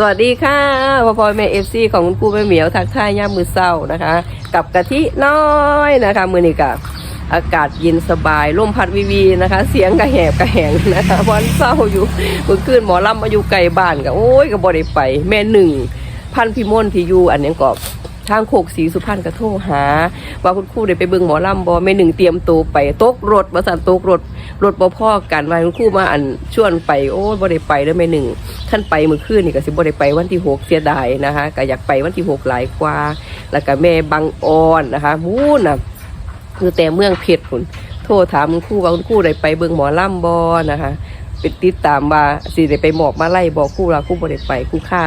สวัสดีค่ะพ่อพ่อแม่เอฟซีของคุณครูแม่เหมียวทักทายย่ามมือเศร้านะคะ กับกะทิน้อยนะคะ มือนี่กับอากาศเย็นสบายลมพัดวีวีนะคะ เสียงกระแหบกระแหงนะคะวันเศร้าอยู่เมื่อคืนหมอลำมาอยู่ไกลบ้านกับโอ้ยกับ่ได้ไป แม่หนึ่งพันพิมลที่อยู่อันนี้ก็ ทางโคกสีสุพรรณก็โทรหา ว่าคุณครูได้ไปเบิ่งหมอลำบอแม่หนึ่งเตรียมตัวไปตกรถมาสั่นตกรถรถบ่พ่อกันว่าคุณครูมาอันชวนไปโอ้ยบ่ได้ไปเด้อแม่หนึ่งท่านไปเมื่อคืนนี่ก็สิบ่ได้ไปวันที่หกเสียดายนะคะก็อยากไปวันที่หกหลายกว่า แล้วก็แม่บางออนนะคะมู้นะคือแต่เมืองเพชรคุณโทรถามคุณครูว่าคุณครูได้ไปเบิ่งหมอลำบอนะคะ เป็นติดตามว่าสิได้ไปหมอบมาไล่บอกครู่เราครู่บ่ได้ไปครู่ค่า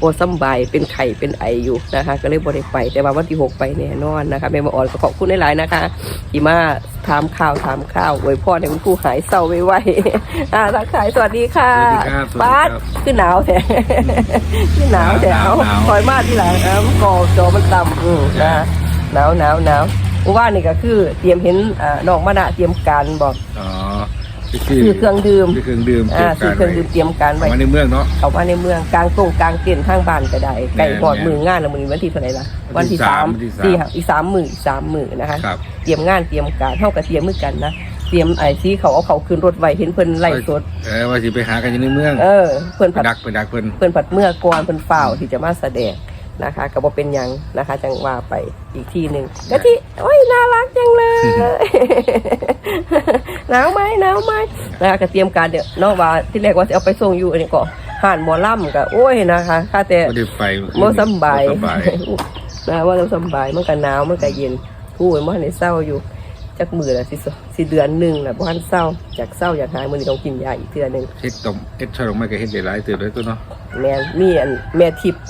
บ่สำบายเป็นไข่เป็นไออยู่นะคะ ก็เลยบ่ได้ไปแต่ว่าวันที่หกไปแน่นอนนะคะแม่มาอ่อนก็ขอบคุณหลายๆนะคะที่มาถามข่าวถามข่าวอวยพรให้คุณครูหายเศร้าไวๆอ่าทักทายสวัสดีค่ะสวัสดีครับสวัสดีครับ ป้าดคือหนาวแท้คือหนาวแท้หนาวเอาหนาวคอยมาที่หลังอะมันก่อจอมันต่ำอืมนะหนาวหนาวหนาวเมื่อวานนี่ก็คือเตรียมเห็นอ่าน้องมานะเตรียมการบอก อ๋อ ซื้อเครื่องดื่มซื้อเครื่องดื่มอ่าซื้อเครื่องดื่มเตรียมการไว้มาในเมืองเนาะเขามาในเมืองกลางตรงกลางเต็นท์ข้างบ้านก็ได้ไก่แม่นกอดมืองานแล้วมือนี้วันที่เท่าไหร่ละวัวันนที่ที่สามสามวันที่สามสี่ค่ะอีกสามหมื่นอีกสามหมื่นนะคะครับเตรียมงานเตรียมการเท่ากับเตรียมมือกันนะเตรียมไอ้ซีเขาเอาเขาขึ้นรถไว้เห็นเพิ่นไล่สดเออว่าสิไปหากันอยู่ในเมืองเออเพิ่นไปผัดดักไปดักเพิ่นเพิ่นผัดเมื่อก่อนเพิ่นฝ่าวที่จะมาแสดง นะคะก็บ่เป็นหยังนะคะจังว่าไปอีกทีหนึ่งกะทิโอ้ยน่ารักจังเลยหนาวไหมหนาวไหมนะคะก็เตรียมการเดี๋ยวเนอกว่าที่แรกว่าจะเอาไปส่งอยู่อันนี้ก็ห่านหมอล่ำก็โอ้ยนะคะค่าแต่บ่ได้ไปบ่สำบายบ่สำบายนะว่าเราสำบายมันก็หนาวมันก็เย็นผู้ยมันในเศร้าอยู่จักมือละสิสิเดือนหนึ่งละบ่ทันเศร้าจากเศร้าอยากหายมื้อนี้ต้องกินยาอีกเทื่อหนึงเฮ็ดต้องเฮ็ดช่อดอกไม้ก็เฮ็ดได้หลายเติบเลยตัวเนาะแม่มีอันแม่ทิพย์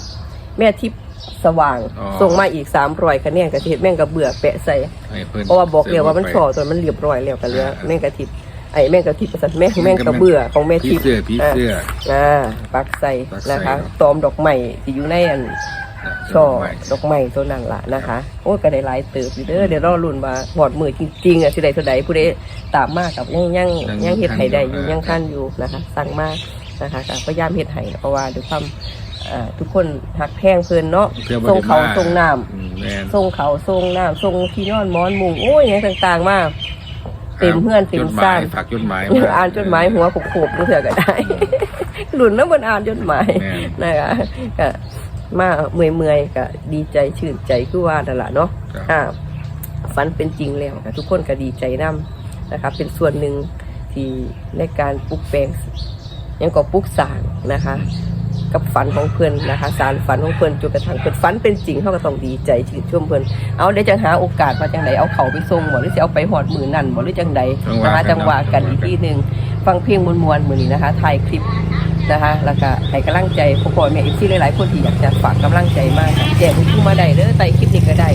แม่ทิพย์สว่าง อ๋อ ส่งมาอีกสามร้อยคะแนนกระเทียมแม่งกระเบื่อแปะใส่ ให้เพิ่นเพราะว่าบอกเดียวว่ามันไปสอตัวมันเรียบร้อยแล้วกันเลยอ่าแม่งกระทิพย์ไอ้แม่งกระทิพย์ประสันแม่งแม่งกระเบื่อของแม่ผีทิพย์เสื้อผีเสื้อ อ่าปักใส่ปักใส่นะคะ เนาะตอมดอกไม้ที่อยู่ในอันช่อดอกไม้ตัวนั้นละนะคะ โอ้ยก็ได้หลายเติบอยู่เด้อเดี๋ยวรอรุ่นว่าหอดมือจริงๆอะสิใดสิใดผู้ใดตามมากกับยังยังยังเฮ็ดให้ได้อยู่ยังทันอยู่นะคะ สั่งมากนะคะก็พยายามเฮ็ดให้เพราะว่าด้วยความ อ่าทุกคนหักแพงเพิ่นเนาะเพื่อบ่ส่งได้เขามส่งน้อืมแม่นำส่งเขาส่งน้ำส่งที่นอนหมอนมุงโอ้ยหยังต่างๆ มาก เต็มเพื่อนเต็มจดหซ่ามายฝากจดหมายอ่านจดหมายหัวโขบๆดูเถอะก็ได้ หลุนแล้วมันอ่านจดหมายแม่นนะคะก็มาเมื่อยเมื่อยๆก็ดีใจชื่นใจคือว่านั่นแหละเนาะครับอ่าฝันเป็นจริงแล้วก็ทุกคนก็ดีใจนํนะคะเป็นส่วนหนึ่งที่ในการปลุกแปลงยังก็ปลุกสร้างนะคะ กับฝันของเพื่อนนะคะ สารฝันของเพื่อนจนกระทั่งเพื่อนฝันเป็นจริงเขาก็ต้องดีใจชื่นชมเพื่อนเอาได้จังหาโอกาสมาจังไดเอาเขาไปส่งบ่หรือจะเอาไปหอดมือนั่นบ่หรือจังใดนะคะจังหวะกันอีกที่หนึ่งฟังเพลงมวนๆมือนี้นะคะถ่ายคลิปนะคะแล้วก็ให้กำลังใจพวกพ่อแม่อีกที่หลายๆคนที่อยากจะฝากกำลังใจมากค่ะแจ้งผู้มาได้เด้อใต้คลิปนี้ก็ได้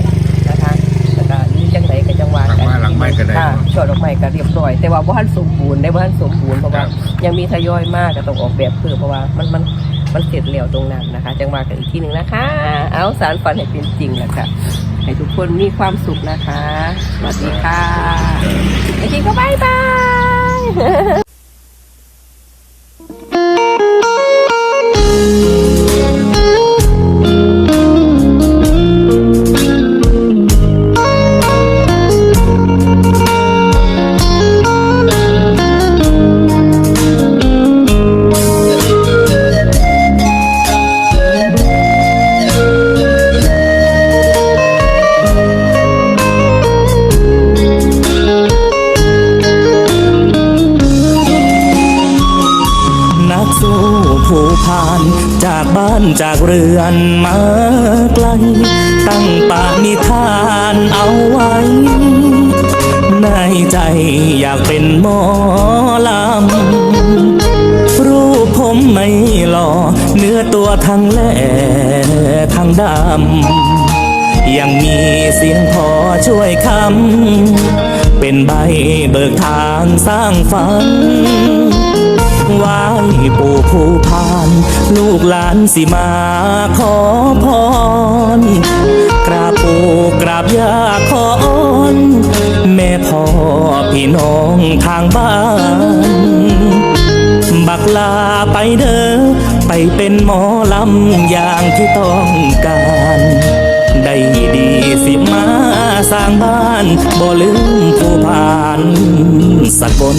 นะคะแล้วก็นี่จังไหนก็จังหวะฝากกันมาหลังไม้ก็ได้ค่ะเนาะช่อดอกไม้ก็เรียบร้อย แต่ว่าบ่ทันสมบูรณ์ได้บ่ทันสมบูรณ์เพราะว่าครับยังมีทยอยมากก็ต้องออกแบบเพิ่มเพราะว่ามันมัน มันเสร็จแล้วตรงนั้นนะคะ จังหวะกันอีกทีหนึ่งนะคะ เอาสารฝันให้เป็นจริงนะคะให้ทุกคนมีความสุขนะคะ สวัสดีค่ะไอคิงก็บายบาย เอาไว้ ในใจอยากเป็นหมอลำ รูปผมไม่หล่อ เนื้อตัวทั้งแหล่ทั้งดำ ยังมีเสียงพอช่วยคำ เป็นใบเบิกทางสร้างฝันไหว้ปู่ผู้พาน ลูกหลานสิมาขอพร กราบปู่กราบย่าขออ้อนแม่พ่อพี่น้องทางบ้าน บักลาไปเด้อไปเป็นหมอลำอย่างที่ต้องการ ได้ดีสิมาสร้างบ้านบ่ลืมผู้ผ่านสกล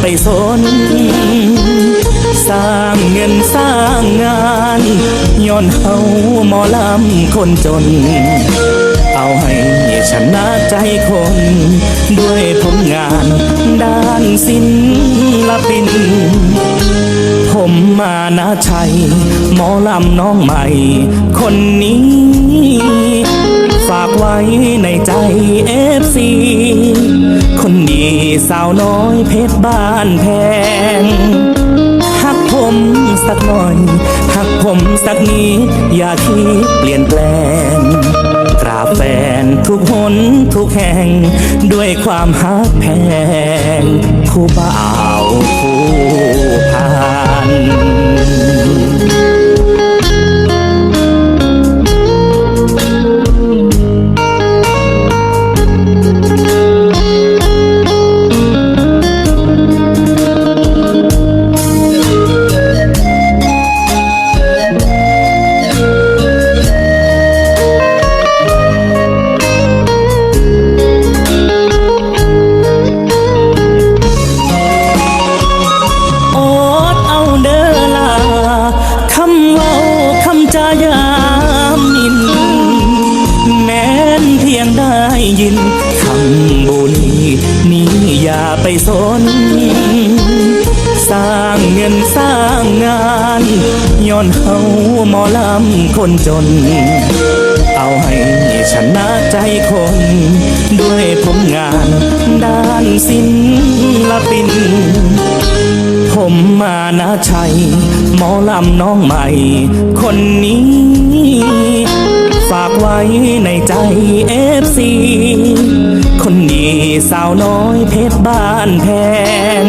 ไปสน สร้างเงินสร้างงานย้อนเฮาหมอลำคนจน เอาให้ชนะใจคน ด้วยผลงานด้านศิลปิน ผมมานาชัย หมอลำน้องใหม่ คนนี้ ฝากไว้ในใจ สาวน้อยเพชรบ้านแพงหักผมสักหน่อยหักผมสักนิดอย่าคิดเปลี่ยนแปลงกราบแฟนทุกหนทุกแห่ง ด้วยความหักแพงผู้บ่าวผู้ อย่าไปสน สร้างเงินสร้างงานย้อนเฮาหมอลำคนจน เอาให้ชนะใจคน ด้วยผลงานด้านศิลปิน ผมมานาชัยหมอลำน้องใหม่ คนนี้ฝากไว้ในใจเอฟซี คนดีสาวน้อยเพชรบ้านแพง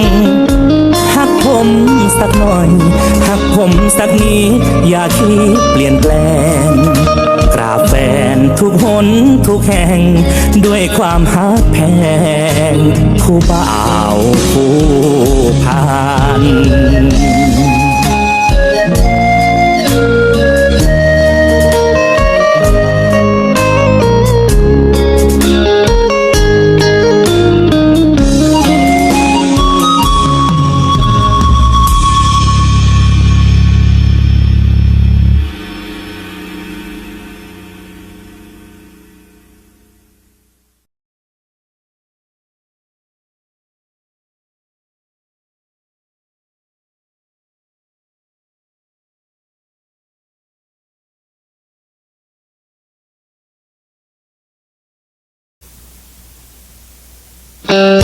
หักผมสักหน่อยหักผมสักนิดอย่าคิดเปลี่ยนแปลงกราบแฟนทุกหนทุกแห่ง ด้วยความหักแพง ผู้บ่าวผู้ผ่าน uh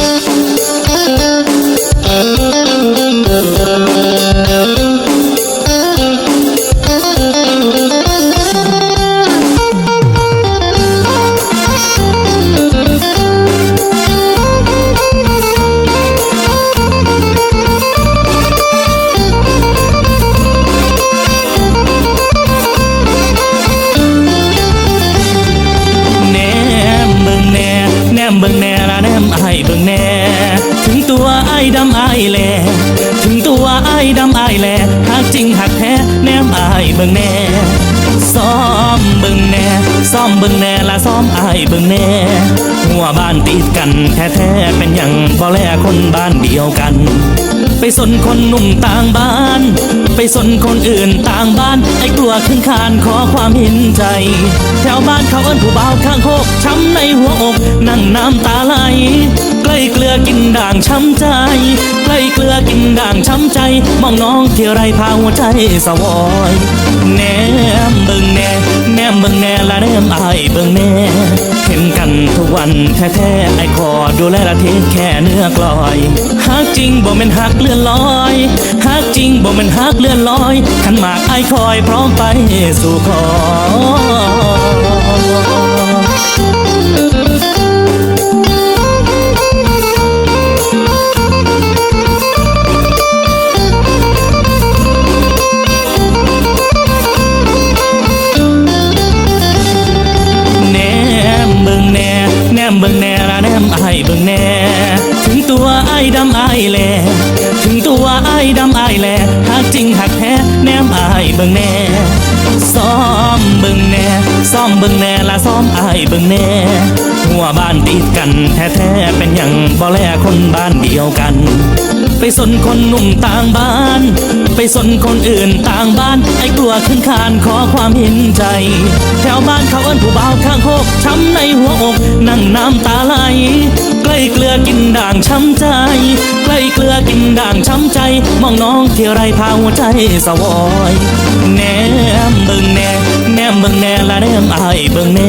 บิ่งแน่ละซ้อมไอายเบิ่งแน่ หัวบ้านติดกันแท้ๆเป็นหยังบ่แลคนบ้านเดียวกัน ไปสนคนหนุ่มต่างบ้าน ไปสนคนอื่นต่างบ้าน ไอ้กลัวขึ้นคานขอความเห็นใจ แถวบ้านเขาเอิ้นผู้บ่าวข้างโคกช้ำในหัวอกนั่งน้ำตาไหลใกล้เกลือกินด่างช้ำใจใกล้เกลือกินด่างช้ำใจ มองน้องเที่ไรพาหัวใจสวอยแหนมเบิ่งแน่แน มเบิ่งแน่ละแนมอายเบิ่งแน่เห็นกันทุกวันแท้ๆไอ้ขอดูแลละเทแค่เนื้อกลอยฮักจริงบ่แม่นฮักเลื่อนลอยฮักจริงบ่แม่นฮักเลื่อนลอยขันหมากไอ้คอยพร้อมไปสู่ขอ「ายดำอายแล ถึงตัวไอายดำอายแลหากจริงหักแท้แนมไอาเบิ่งแน่ซ้อมเบิ่งแน่ซ้อมเบิ่งแน่ละซ้อมไอาเบิ่งแน่หัวบ้านติดกันแท้ๆเป็นอย่างบ่แลคนบ้านเดียวกัน ไปสนคนหนุ่มต่างบ้าน ไปสนคนอื่นต่างบ้าน ไอ้กลัวขึ้นคานขอความเห็นใจ แถวบ้านเขาเอิ้นผู้บ่าวข้างโคกช้ำในหัวอก นั่งน้ำตาไหล กล้เกลือกินด่างช้ำใจ ใกล้เกลือกินด่างช้ำใจ มองน้องเที่ยวไรพาหัวใจสวอยแนมเบิ่งแนแนมเบิ่งแนละแนมอายเบิ่งแน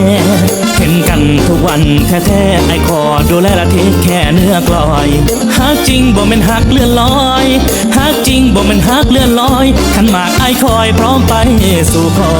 เห็นกันทุกวันแท้ๆไอ้ขอดูแลละทคแค่เนื้อกลอยฮักจริงบ่แม่นฮักเลื่อนลอยฮักจริงบ่แม่นฮักเลื่อนลอยขันหมากไอคอยพร้อมไปสู่ขอ